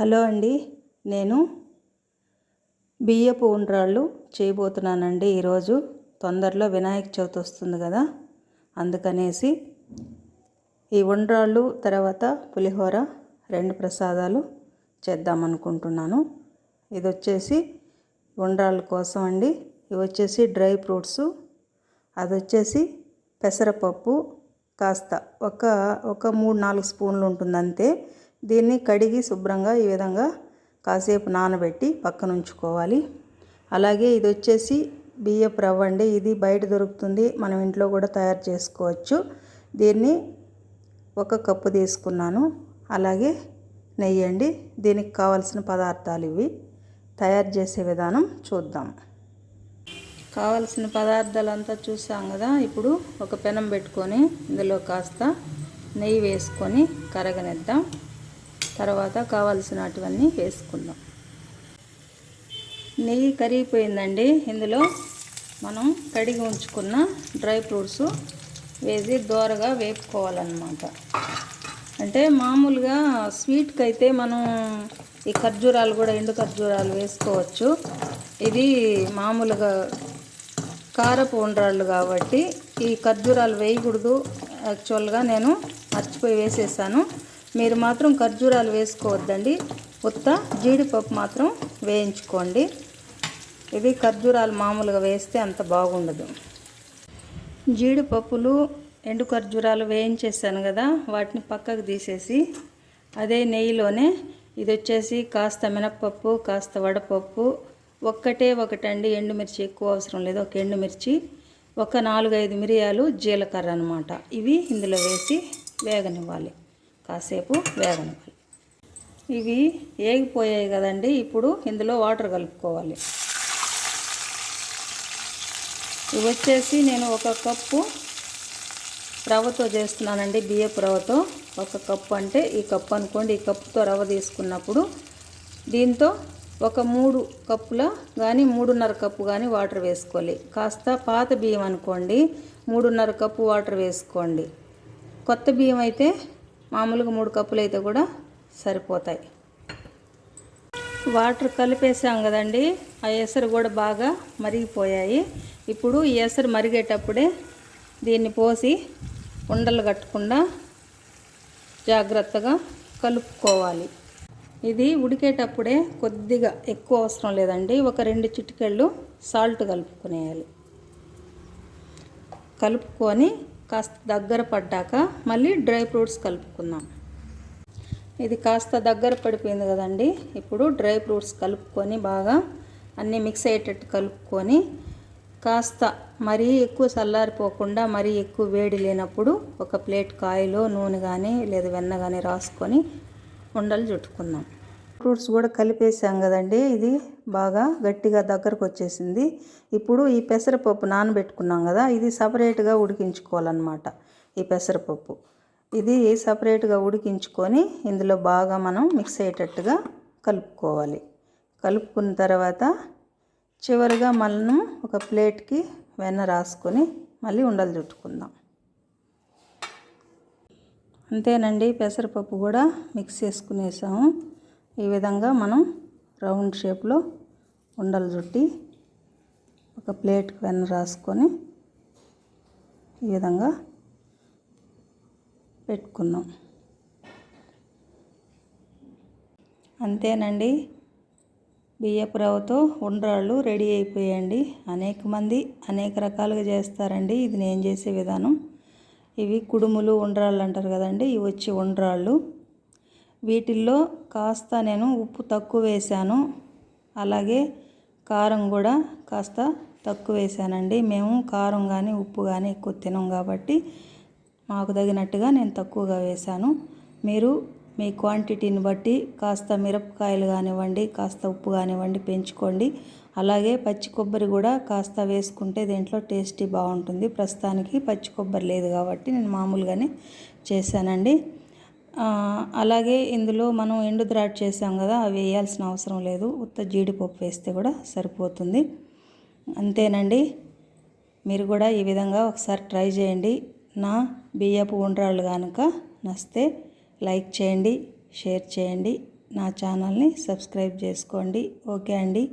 Hello అండి నేను బియ్యపు ఉండ్రాళ్ళు చేయబోతున్నానండి. ఈరోజు తొందరలో వినాయక చవితి వస్తుంది కదా అందుకనేసి ఈ ఉండ్రాళ్ళు తర్వాత పులిహోర రెండు ప్రసాదాలు చేద్దాం అనుకుంటున్నాను ఇది వచ్చేసి ఉండ్రాళ్ళ కోసం అండి. ఇవి వచ్చేసి డ్రై ఫ్రూట్స్ అది వచ్చేసి పెసరపప్పు కాస్త ఒక ఒక మూడు నాలుగు స్పూన్లు ఉంటుంది అంతే దీన్ని కడిగి శుభ్రంగా ఈ విధంగా కాసేపు నానబెట్టి పక్కన ఉంచుకోవాలి అలాగే ఇది వచ్చేసి బియ్యపు రవ్వ అండి. ఇది బయట దొరుకుతుంది. మనం ఇంట్లో కూడా తయారు చేసుకోవచ్చు. దీన్ని ఒక కప్పు తీసుకున్నాను. అలాగే నెయ్యి అండి. దీనికి కావాల్సిన పదార్థాలు ఇవి. తయారు చేసే విధానం చూద్దాం. కావాల్సిన పదార్థాలంతా చూసాం కదా. ఇప్పుడు ఒక పెనం పెట్టుకొని ఇందులో కాస్త నెయ్యి వేసుకొని కరగనిద్దాం. తర్వాత కావాల్సినటువన్నీ వేసుకుందాం. నెయ్యి కరిగిపోయిందండి. ఇందులో మనం కడిగి ఉంచుకున్న డ్రై ఫ్రూట్స్ వేసి దోరగా వేపుకోవాలన్నమాట. అంటే మామూలుగా స్వీట్కి అయితే మనం ఈ ఖర్జూరాలు కూడా ఎండు ఖర్జూరాలు వేసుకోవచ్చు. ఇది మామూలుగా కారపు ఉండ్రాళ్ళు కాబట్టి ఈ ఖర్జూరాలు వేయకూడదు. యాక్చువల్గా నేను మర్చిపోయి వేసేసాను. మీరు మాత్రం ఖర్జూరాలు వేసుకోవద్దండి. ఉత్త జీడిపప్పు మాత్రం వేయించుకోండి. ఇది ఖర్జూరాలు మామూలుగా వేస్తే అంత బాగుండదు. జీడిపప్పులు ఎండు ఖర్జూరాలు వేయించేసాను కదా వాటిని పక్కకు తీసేసి అదే నెయ్యిలోనే ఇది వచ్చేసి కాస్త మినప్పప్పు కాస్త వడపప్పు ఒక్కటే ఒకటండి. ఎండుమిర్చి ఎక్కువ అవసరం లేదు. ఒక ఎండుమిర్చి ఒక నాలుగైదు మిరియాలు జీలకర్ర అనమాట ఇవి ఇందులో వేసి వేగనివ్వాలి. కాసేపు వేగనివ్వాలి ఇవి ఏగిపోయాయి కదండి ఇప్పుడు ఇందులో వాటర్ కలుపుకోవాలి. ఇవి వచ్చేసి నేను ఒక కప్పు రవ్వతో చేస్తున్నానండి బియ్యపు రవ్వతో. ఒక కప్పు అంటే ఈ కప్పు అనుకోండి ఈ కప్పుతో రవ్వ తీసుకున్నప్పుడు దీంతో ఒక మూడు కప్పుల కానీ మూడున్నర కప్పు కానీ వాటర్ వేసుకోవాలి. కాస్త పాత బియ్యం అనుకోండి మూడున్నర కప్పు వాటర్ వేసుకోండి. కొత్త బియ్యం అయితే మామూలుగా మూడు కప్పులు అయితే కూడా సరిపోతాయి. వాటర్ కలిపేసాం కదండి ఆ ఎసరు కూడా బాగా మరిగిపోయాయి. ఇప్పుడు ఈ ఎసరు మరిగేటప్పుడే దీన్ని పోసి ఉండలు కట్టకుండా జాగ్రత్తగా కలుపుకోవాలి. ఇది ఉడికేటప్పుడే కొద్దిగా ఎక్కువ అవసరం లేదండి ఒక రెండు చిటికెళ్ళు సాల్ట్ కలుపుకునేయాలి. కలుపుకొని కాస్త దగ్గర పడ్డాక మళ్ళీ డ్రై ఫ్రూట్స్ కలుపుకుందాం. ఇది కాస్త దగ్గర పడిపోయింది కదండి. ఇప్పుడు డ్రై ఫ్రూట్స్ కలుపుకొని బాగా అన్నీ మిక్స్ అయ్యేటట్టు కలుపుకొని కాస్త మరీ ఎక్కువ చల్లారిపోకుండా మరీ ఎక్కువ వేడి లేనప్పుడు ఒక ప్లేట్ కాయలో నూనె కానీ లేదా వెన్న కానీ రాసుకొని ఉండలు చుట్టుకుందాం. ఫ్రూట్స్ కూడా కలిపేసాం కదండి. ఇది బాగా గట్టిగా దగ్గరకు వచ్చేసింది. ఇప్పుడు ఈ పెసరపప్పు నానబెట్టుకున్నాం కదా ఇది సపరేట్గా ఉడికించుకోవాలన్నమాట ఈ పెసరపప్పు. ఇది సపరేట్గా ఉడికించుకొని ఇందులో బాగా మనం మిక్స్ అయ్యేటట్టుగా కలుపుకోవాలి. కలుపుకున్న తర్వాత చివరిగా మనం ఒక ప్లేట్కి వెన్న రాసుకొని మళ్ళీ ఉండలు చుట్టుకుందాం. అంతేనండి పెసరపప్పు కూడా మిక్స్ చేసుకునేసాము. ఈ విధంగా మనం రౌండ్ షేప్లో ఉండలు చుట్టి ఒక ప్లేట్కి వెన్న రాసుకొని ఈ విధంగా పెట్టుకుందాం అంతేనండి. బియ్యపు రవ్వతో ఉండ్రాళ్ళు రెడీ అయిపోయాయండి అనేక మంది అనేక రకాలుగా చేస్తారండి. ఇది నేను చేసే విధానం. ఇవి కుడుములు ఉండ్రాళ్ళు అంటారు కదండి. ఇవి వచ్చి ఉండ్రాళ్ళు. వీటిల్లో కాస్త నేను ఉప్పు తక్కువ వేశాను. అలాగే కారం కూడా కాస్త తక్కువ వేసానండి మేము కారం కానీ ఉప్పు కానీ ఎక్కువ తినం కాబట్టి మాకు తగినట్టుగా నేను తక్కువగా వేశాను. మీరు మీ క్వాంటిటీని బట్టి కాస్త మిరపకాయలు కానివ్వండి కాస్త ఉప్పు కానివ్వండి పెంచుకోండి. అలాగే పచ్చి కొబ్బరి కూడా కాస్త వేసుకుంటే దీంట్లో టేస్టీ బాగుంటుంది. ప్రస్తుతానికి పచ్చి కొబ్బరి లేదు కాబట్టి నేను మామూలుగానే చేశానండి. అలాగే ఇందులో మనం ఎండు ద్రాక్ష చేసాం కదా అవి వేయాల్సిన అవసరం లేదు. ఉత్త జీడిపప్పు వేస్తే కూడా సరిపోతుంది. అంతేనండి. మీరు కూడా ఈ విధంగా ఒకసారి ట్రై చేయండి. నా బియ్యపు ఉండ్రాళ్ళు కనుక నస్తే లైక్ చేయండి షేర్ చేయండి. నా ఛానల్ని సబ్స్క్రైబ్ చేసుకోండి. ఓకే అండి.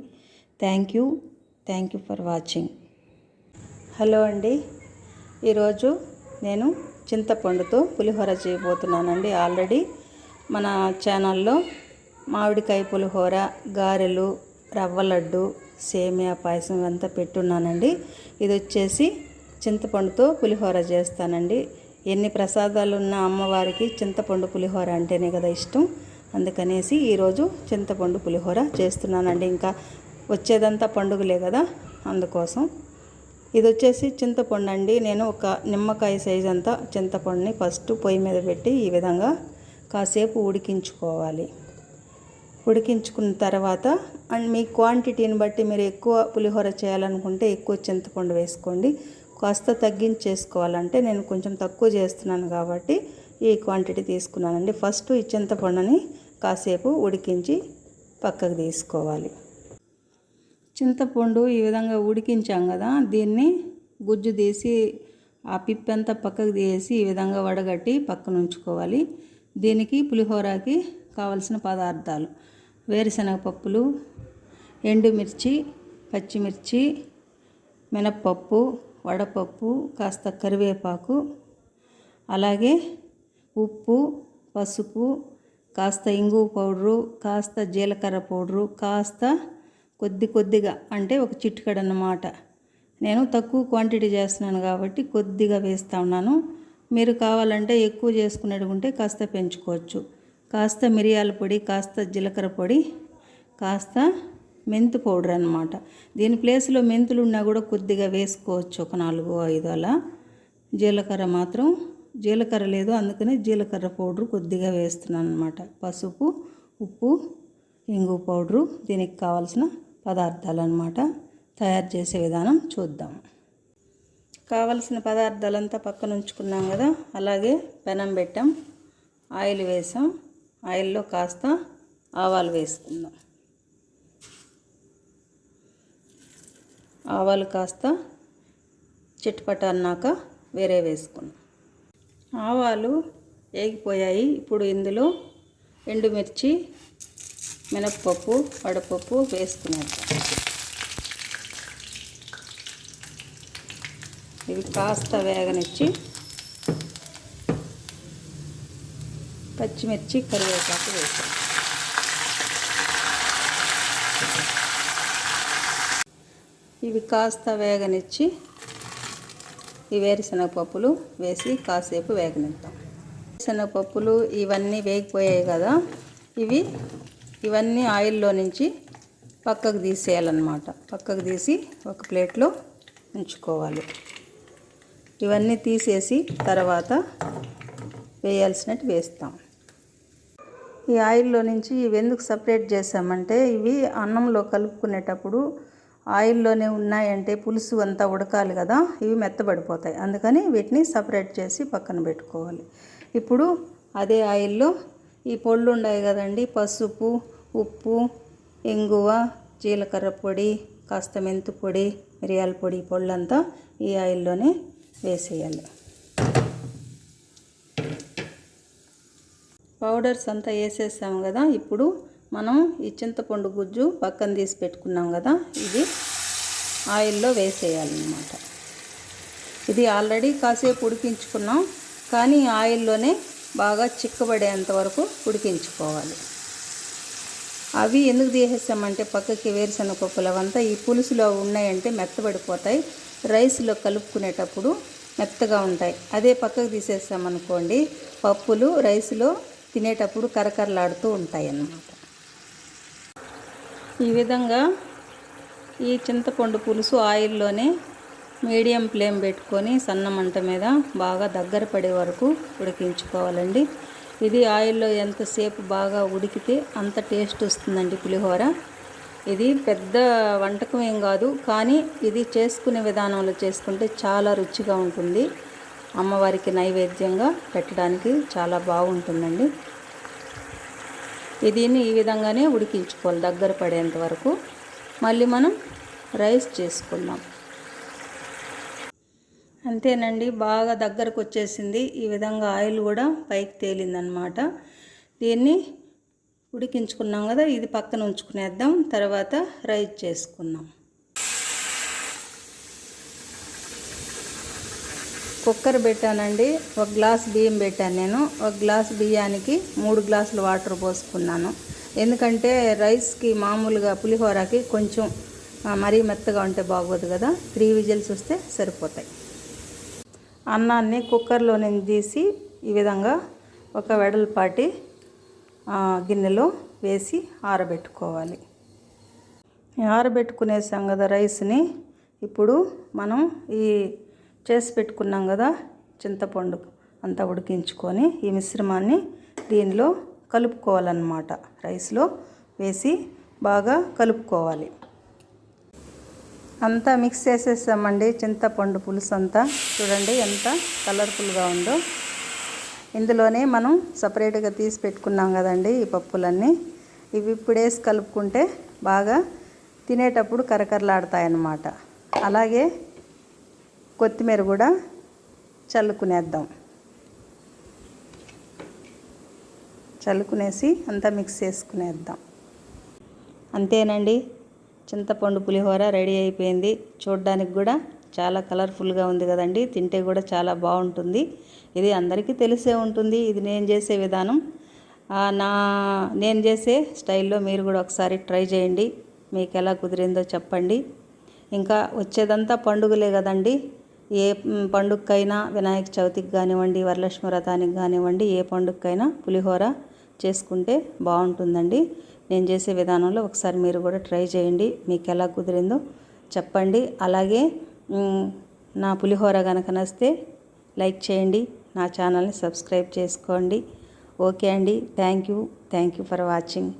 Thank you. Thank you for watching. Hello అండి. ఈరోజు నేను చింతపండుతో పులిహోర చేయబోతున్నానండి ఆల్రెడీ మన ఛానల్లో మామిడికాయ పులిహోర గారెలు రవ్వ లడ్డు సేమియా పాయసం ఇవంతా పెట్టున్నానండి. ఇది వచ్చేసి చింతపండుతో పులిహోర చేస్తానండి. ఎన్ని ప్రసాదాలు ఉన్న అమ్మవారికి చింతపండు పులిహోర అంటేనే కదా ఇష్టం. అందుకనేసి ఈరోజు చింతపండు పులిహోర చేస్తున్నానండి. ఇంకా వచ్చేదంతా పండుగలే కదా అందుకోసం. ఇది వచ్చేసి చింతపండు అండి. నేను ఒక నిమ్మకాయ సైజ్ అంతా చింతపండుని ఫస్ట్ పొయ్యి మీద పెట్టి ఈ విధంగా కాసేపు ఉడికించుకోవాలి. ఉడికించుకున్న తర్వాత అండ్ మీ క్వాంటిటీని బట్టి మీరు ఎక్కువ పులిహోర చేయాలనుకుంటే ఎక్కువ చింతపండు వేసుకోండి. కాస్త తగ్గించేసుకోవాలంటే నేను కొంచెం తక్కువ చేస్తున్నాను కాబట్టి ఈ క్వాంటిటీ తీసుకున్నానండి. ఫస్ట్ ఈ చింతపండుని కాసేపు ఉడికించి పక్కకు తీసుకోవాలి. చింతపండు ఈ విధంగా ఉడికించాం కదా దీన్ని గుజ్జు తీసి ఆ పిప్పంతా పక్కకు తీసి ఈ విధంగా వడగట్టి పక్కన ఉంచుకోవాలి. దీనికి పులిహోరకి కావలసిన పదార్థాలు వేరుశనగ పప్పులు ఎండుమిర్చి పచ్చిమిర్చి మినప్పప్పు వడపప్పు కాస్త కరివేపాకు అలాగే ఉప్పు పసుపు కాస్త ఇంగు పౌడరు కాస్త జీలకర్ర పౌడరు కాస్త కొద్ది కొద్దిగా అంటే ఒక చిటికడ అన్నమాట నేను తక్కువ క్వాంటిటీ చేస్తున్నాను కాబట్టి కొద్దిగా వేస్తూ ఉన్నాను. మీరు కావాలంటే ఎక్కువ చేసుకునేటుకుంటే కాస్త పెంచుకోవచ్చు. కాస్త మిరియాల పొడి కాస్త జీలకర్ర పొడి కాస్త మెంతు పౌడర్ అనమాట దీని ప్లేస్లో మెంతులు ఉన్నా కూడా కొద్దిగా వేసుకోవచ్చు ఒక నాలుగు ఐదు అలా. జీలకర్ర మాత్రం జీలకర్ర లేదు అందుకనే జీలకర్ర పౌడర్ కొద్దిగా వేస్తున్నాను అనమాట పసుపు ఉప్పు ఇంగు పౌడరు దీనికి కావాల్సిన పదార్థాలు అనమాట తయారు చేసే విధానం చూద్దాం. కావలసిన పదార్థాలంతా పక్కన ఉంచుకున్నాం కదా అలాగే పెనం పెట్టాం ఆయిల్ వేసాం ఆయిల్లో కాస్త ఆవాలు వేసుకుందాం. ఆవాలు కాస్త చిట్పట అన్నాక వేరే వేసుకున్నాం ఆవాలు వేగిపోయాయి ఇప్పుడు ఇందులో ఎండుమిర్చి మినప్పప్పు వడపప్పు వేసుకునేది ఇవి కాస్త వేగనిచ్చి పచ్చిమిర్చి కరివేపాకు వేసాం ఇవి కాస్త వేగనిచ్చి ఈ వేరుశనగ పప్పులు వేసి కాసేపు వేగనిద్దాం. వేరుశనగ పప్పులు ఇవన్నీ వేగిపోయాయి కదా ఇవి ఇవన్నీ ఆయిల్లో నుంచి పక్కకు తీసేయాలన్నమాట. పక్కకు తీసి ఒక ప్లేట్లో ఉంచుకోవాలి. ఇవన్నీ తీసేసి తర్వాత వేయాల్సినట్టు వేస్తాం. ఈ ఆయిల్లో నుంచి ఇవి ఎందుకు సపరేట్ చేసామంటే ఇవి అన్నంలో కలుపుకునేటప్పుడు ఆయిల్లోనే ఉన్నాయంటే పులుసు అంతా ఉడకాలి కదా ఇవి మెత్తబడిపోతాయి. అందుకని వీటిని సపరేట్ చేసి పక్కన పెట్టుకోవాలి. ఇప్పుడు అదే ఆయిల్లో ఈ పొళ్ళు ఉన్నాయి కదండి. పసుపు ఉప్పు ఇంగువ జీలకర్ర పొడి కాస్త మెంతు పొడి మిరియాల పొడి పొళ్ళంతా ఈ ఆయిల్లోనే వేసేయాలి. పౌడర్స్ అంతా వేసేసాము కదా. ఇప్పుడు మనం ఈ చింతపండు గుజ్జు పక్కన తీసి పెట్టుకున్నాం కదా. ఇది ఆయిల్లో వేసేయాలన్నమాట. ఇది ఆల్రెడీ కాసేపు ఉడికించుకున్నాం. కానీ ఆయిల్లోనే బాగా చిక్కబడేంత వరకు ఉడికించుకోవాలి. అవి ఎందుకు తీసేసామంటే పక్కకి వేరుశనగ పప్పులు అవంతా ఈ పులుసులో ఉన్నాయంటే మెత్తబడిపోతాయి. రైస్లో కలుపుకునేటప్పుడు మెత్తగా ఉంటాయి. అదే పక్కకు తీసేసామనుకోండి పప్పులు రైస్లో తినేటప్పుడు కరకరలాడుతూ ఉంటాయి అన్నమాట ఈ విధంగా ఈ చింతపండు పులుసు ఆయిల్లోనే మీడియం ఫ్లేమ్ పెట్టుకొని సన్న మంట మీద బాగా దగ్గర పడే వరకు ఉడికించుకోవాలండి. ఇది ఆయిల్లో ఎంతసేపు బాగా ఉడికితే అంత టేస్ట్ వస్తుందండి పులిహోర. ఇది పెద్ద వంటకం ఏం కాదు కానీ ఇది చేసుకునే విధానంలో చేసుకుంటే చాలా రుచిగా ఉంటుంది. అమ్మవారికి నైవేద్యంగా పెట్టడానికి చాలా బాగుంటుందండి. దీన్ని ఈ విధంగానే ఉడికించుకోవాలి దగ్గర పడేంత వరకు. మళ్ళీ మనం రైస్ చేసుకుందాం. అంతేనండి బాగా దగ్గరకు వచ్చేసింది ఈ విధంగా ఆయిల్ కూడా పైకి తేలిందనమాట. దీన్ని ఉడికించుకున్నాం కదా ఇది పక్కన ఉంచుకునేద్దాం. తర్వాత రైస్ చేసుకుందాం. కుక్కర్ పెట్టానండి ఒక గ్లాస్ బియ్యం పెట్టాను నేను. ఒక గ్లాస్ బియ్యానికి మూడు గ్లాసులు వాటర్ పోసుకున్నాను. ఎందుకంటే రైస్కి మామూలుగా పులిహోరకి కొంచెం మరీ మెత్తగా ఉంటే బాగోదు కదా త్రీ విజిల్స్ వస్తే సరిపోతాయి. అన్నాన్ని కుక్కర్లో నేను తీసి ఈ విధంగా ఒక వెడల్పాటి గిన్నెలో వేసి ఆరబెట్టుకోవాలి. ఆరబెట్టుకునేసాం కదా రైస్ని ఇప్పుడు మనం ఈ చేసి పెట్టుకున్నాం కదా చింతపండు అంతా ఉడికించుకొని ఈ మిశ్రమాన్ని దీనిలో కలుపుకోవాలన్నమాట. రైస్లో వేసి బాగా కలుపుకోవాలి. అంతా మిక్స్ చేసేసామండి. చింతపండు పులుసు అంతా చూడండి ఎంత కలర్ఫుల్గా ఉందో. ఇందులోనే మనం సపరేట్గా తీసి పెట్టుకున్నాం కదండి ఈ పప్పులన్నీ. ఇవి ఇప్పుడేసి కలుపుకుంటే బాగా తినేటప్పుడు కరకరలాడతాయన్నమాట. అలాగే కొత్తిమీర కూడా చల్లుకునేద్దాం. చల్లుకునేసి అంతా మిక్స్ చేసుకునేద్దాం. అంతేనండి. చింతపండు పులిహోర రెడీ అయిపోయింది. చూడడానికి కూడా చాలా కలర్ఫుల్గా ఉంది కదండి. తింటే కూడా చాలా బాగుంటుంది. ఇది అందరికీ తెలిసే ఉంటుంది. ఇది నేను చేసే విధానం. నా నేను చేసే స్టైల్లో మీరు కూడా ఒకసారి ట్రై చేయండి. మీకు ఎలా కుదిరిందో చెప్పండి. ఇంకా వచ్చేదంతా పండుగలే కదండి. ఏ పండుగకైనా వినాయక చవితికి కానివ్వండి వరలక్ష్మి వ్రతానికి కానివ్వండి ఏ పండుగకైనా పులిహోర చేసుకుంటే బాగుంటుందండి. నేను చేసే విధానంలో ఒకసారి మీరు కూడా ట్రై చేయండి. మీకు ఎలా కుదిరిందో చెప్పండి. అలాగే నా పులిహోర కనుక నస్తే లైక్ చేయండి. నా ఛానల్ని సబ్స్క్రైబ్ చేసుకోండి. ఓకే అండి. Thank you. Thank you for watching.